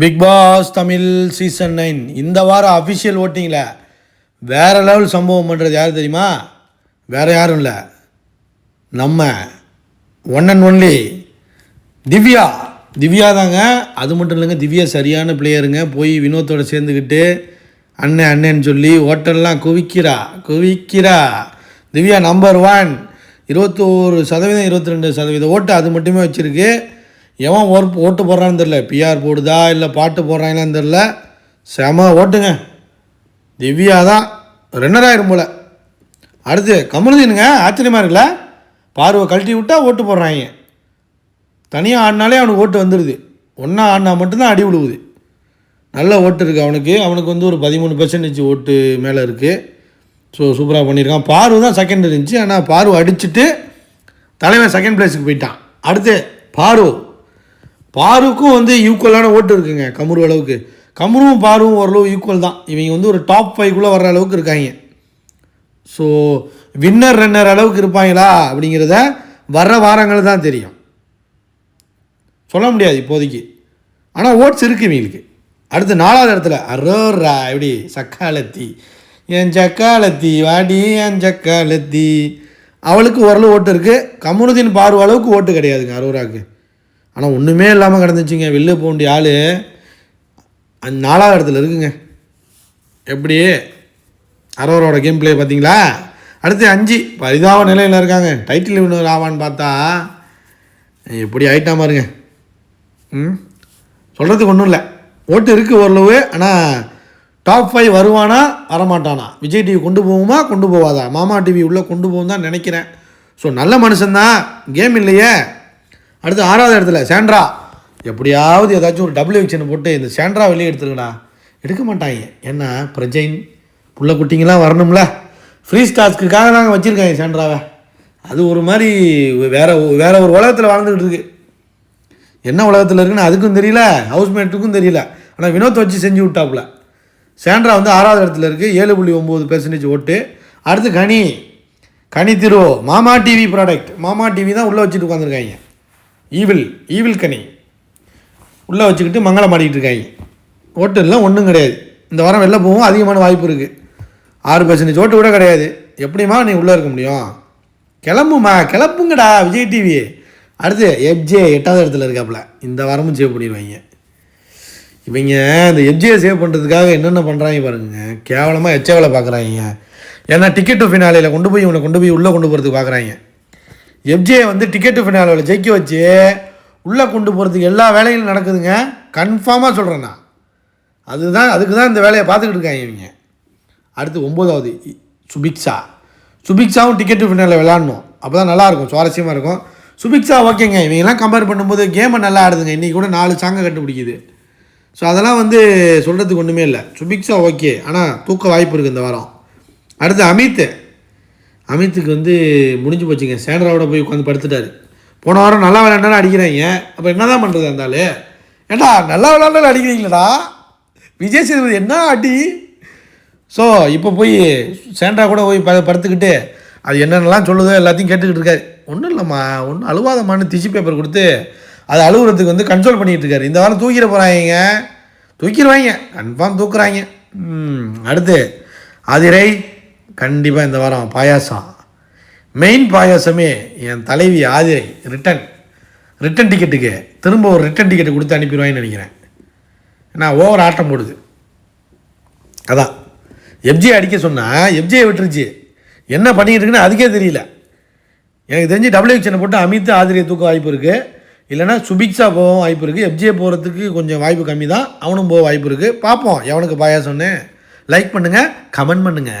Bigg Boss Tamil season nine இந்த வாரம் official ஓட்டிங்கில் வேறு லெவல் சம்பவம் பண்ணுறது யார் தெரியுமா? வேறு யாரும் இல்லை. நம்ம one and only Divya. Divya தாங்க. அது மட்டும் இல்லைங்க திவ்யா சரியான பிளேயருங்க போய் வினோத்தோட சேர்ந்துக்கிட்டு அண்ணன் அண்ணன்னு சொல்லி ஓட்டல்லாம் குவிக்கிறா குவிக்கிறா. திவ்யா நம்பர் ஒன் இருபத்தோரு சதவீதம் இருபத்தி ரெண்டு சதவீதம் ஓட்டு அது மட்டுமே வச்சுருக்கு. எவன் ஓர் ஓட்டு போடுறான்னு தெரில பிஆர் போடுதா இல்லை பாட்டு போடுறாங்களான்னு தெரில செம ஓட்டுங்க. திவ்யா தான் ரெண்டராயிரம் போல். அடுத்து கமலுதீனுங்க ஆச்சரியமாக இருக்குல்ல? பார்வை கழட்டி விட்டால் ஓட்டு போடுறாங்க. தனியாக ஆடினாலே அவனுக்கு ஓட்டு வந்துடுது ஒன்றா ஆடினா மட்டும்தான் அடி விழுவுது. நல்ல ஓட்டு இருக்குது அவனுக்கு. அவனுக்கு வந்து ஒரு பதிமூணு பெர்சன்டேஜ் ஓட்டு மேலே இருக்குது ஸோ சூப்பராக பண்ணியிருக்கான். பார்வை தான் செகண்ட் இருந்துச்சு. ஆனால் பார்வை அடிச்சுட்டு தலைவன் செகண்ட் பிளேஸுக்கு போயிட்டான். அடுத்து பார்வை. பாருக்கும் வந்து ஈக்குவலான ஓட்டு இருக்குங்க கமுரு அளவுக்கு. கமுருவும் பாருவும் ஓரளவு ஈக்குவல் தான். இவங்க வந்து ஒரு டாப் ஃபைவ்குள்ளே வர்ற அளவுக்கு இருக்காங்க. ஸோ வின்னர் ரன்னர் அளவுக்கு இருப்பாங்களா அப்படிங்கிறத வர்ற வாரங்கள் தான் தெரியும். சொல்ல முடியாது இப்போதைக்கு. ஆனால் ஓட்ஸ் இருக்குது இவங்களுக்கு. அடுத்து நாலாவது இடத்துல அரோரா எப்படி? சக்காலத்தி. என் சக்காலத்தி வாடி என் சக்காலத்தி. அவளுக்கு ஓரளவு ஓட்டு இருக்குது கமுனுதீன் பார்வை அளவுக்கு ஓட்டு கிடையாதுங்க அரோராவுக்கு ஆனால் ஒன்றுமே இல்லாமல் கிடந்துச்சுங்க. வெளில போக வேண்டிய ஆள் அந்த நாலாவது இடத்துல இருக்குங்க. எப்படி? அரோரோட கேம் பிளே பார்த்தீங்களா? அடுத்து அஞ்சு. பரிதாப நிலையில் இருக்காங்க. டைட்டில் வின்னர் ஆவான்னு பார்த்தா எப்படி ஆயிட்டா பாருங்க. ம்? சொல்கிறதுக்கு ஒன்றும் இல்லை. ஓட்டு இருக்குது ஓரளவு ஆனால் டாப் ஃபைவ் வருவானா வரமாட்டானா? விஜய் டிவி கொண்டு போகுமா கொண்டு போவாதா? மாமா டிவி உள்ளே கொண்டு போகும் தான் நினைக்கிறேன். ஸோ நல்ல மனுஷன்தான். கேம் இல்லையே. அடுத்து ஆறாவது இடத்துல சேண்ட்ரா எப்படியாவது ஏதாச்சும் ஒரு டபுள்யூ எக்ஷன் போட்டு இந்த சேண்ட்ரா வெளியே எடுத்துருங்கடா. எடுக்க மாட்டாங்க. ஏன்னா பிரஜைன்? புள்ள குட்டிங்கெல்லாம் வரணும்ல. ஃப்ரீ ஸ்டாஸ்க்குக்காக நாங்கள் வச்சுருக்காங்க சேண்ட்ராவை அது ஒரு மாதிரி வேறு வேறு ஒரு உலகத்தில் வாழ்ந்துக்கிட்டு இருக்கு. என்ன உலகத்தில் இருக்குன்னு அதுக்கும் தெரியல ஹவுஸ்மேட்டுக்கும் தெரியல. ஆனால் வினோத் வச்சு செஞ்சு விட்டாப்புல. சேண்ட்ரா வந்து ஆறாவது இடத்துல இருக்குது ஏழு புள்ளி ஒம்பது பெர்சன்டேஜ் ஓட்டு. அடுத்து கனி. கனி திரு மாமா டிவி ப்ராடக்ட் மாமா டிவி தான் உள்ளே வச்சுட்டு உட்காந்துருக்காங்க ஈவில் ஈவில் கனி. உள்ளே வச்சுக்கிட்டு மங்களம் ஆடிக்கிட்டு இருக்காங்க ஓட்டு ஒன்றும் கிடையாது. இந்த வாரம் வெளில போகவும் அதிகமான வாய்ப்பு இருக்குது ஆறு பர்சன்டேஜ் ஓட்டு கூட கிடையாது. எப்படிம்மா நீ உள்ளே இருக்க முடியும்? கிளம்புமா? கிளப்புங்கடா விஜய் டிவி அடுத்து எஃப்ஜே எட்டாவது இடத்துல இருக்காப்புல. இந்த வாரமும் சேவ் பண்ணிடுவாங்க. இவங்க இந்த எஃப்ஜியை சேவ் பண்ணுறதுக்காக என்னென்ன பண்ணுறாங்க பாருங்க. கேவலமாக எச்ச பார்க்குறாங்க. ஏன்னா டிக்கெட் ஃபினாலையில் கொண்டு போய் இவனை கொண்டு போய் உள்ளே கொண்டு போகிறதுக்கு பார்க்குறாங்க. எஃப்ஜே வந்து டிக்கெட்டு ஃபினாலில் ஜெயிக்க வச்சு உள்ளே கொண்டு போகிறதுக்கு எல்லா வேலைகளும் நடக்குதுங்க. கன்ஃபார்மாக சொல்கிறேன் நான். அதுதான் அதுக்கு தான் இந்த வேலையை பார்த்துக்கிட்டு இருக்காங்க இவங்க. அடுத்து ஒம்போதாவது இ- சுபிக்ஷா. சுபிக்ஷாவும் டிக்கெட்டு ஃபினாலில் விளாட்ணும் அப்போ தான் நல்லாயிருக்கும் சுவாரஸ்யமாக இருக்கும் சுபிக்ஷா ஓகேங்க. இவங்கெல்லாம் கம்பேர் பண்ணும்போது கேமை நல்லா ஆடுதுங்க. இன்றைக்கி கூட நாலு சாங்கை கண்டுபிடிக்குது. ஸோ அதெல்லாம் வந்து சொல்கிறதுக்கு ஒன்றுமே இல்லை. சுபிக்ஷா ஓகே. ஆனால் தூக்க வாய்ப்பு இருக்குது இந்த வாரம். அடுத்து அமித். அமித்துக்கு வந்து முடிஞ்சு போச்சுங்க. சேனராவோட போய் உட்காந்து படுத்துட்டாரு. போன வாரம் நல்லா விளையாண்டாலும் அடிக்கிறாங்க. அப்போ என்ன தான் பண்ணுறது அந்த ஏண்டா நல்லா விளையாண்டாலும் அடிக்கிறீங்களடா? விஜய் சேதுபதி என்ன அடி? ஸோ இப்போ போய் சேண்ட்ரா கூட போய் ப படுத்துக்கிட்டு அது என்னென்னலாம் சொல்லுதோ எல்லாத்தையும் கேட்டுக்கிட்டு இருக்காரு. ஒன்றும் இல்லைம்மா ஒன்றும் அழுவாதம்மான்னு டிஷ்யூ பேப்பர் கொடுத்து அது அழுகுறதுக்கு வந்து கன்சோல் பண்ணிகிட்டு இருக்காரு. இந்த வாரம் தூக்கிட போகிறாங்க தூக்கிடுவாங்க. கன்ஃபார்ம் தூக்குறாங்க. ம், அடுத்து அதிரை கண்டிப்பாக இந்த வாரம் பாயாசம். மெயின் பாயாசமே என் தலைவி ஆதிரை ரிட்டன் ரிட்டன் டிக்கெட்டுக்கு திரும்ப ஒரு ரிட்டன் டிக்கெட்டு கொடுத்து அனுப்பிடுவாங்கன்னு நினைக்கிறேன். ஏன்னா ஓவர் ஆட்டம் போடுது. அதான். எஃப்ஜியை அடிக்க சொன்னால் எஃப்ஜியை விட்டுருச்சு. என்ன பண்ணிக்கிட்டு இருக்குன்னு அதுக்கே தெரியல. எனக்கு தெரிஞ்சு டபுள் எக்ஷனை போட்டு அமித் ஆதிரியை தூக்க வாய்ப்பு இருக்குது இல்லைனா சுபிக்ஷா போகவும் வாய்ப்பு இருக்குது எஃப்ஜே போகிறதுக்கு கொஞ்சம் வாய்ப்பு கம்மி தான் அவனும் போக வாய்ப்பு இருக்குது பார்ப்போம் எவனுக்கு பாயாசம்னு. லைக் பண்ணுங்கள் கமெண்ட் பண்ணுங்கள்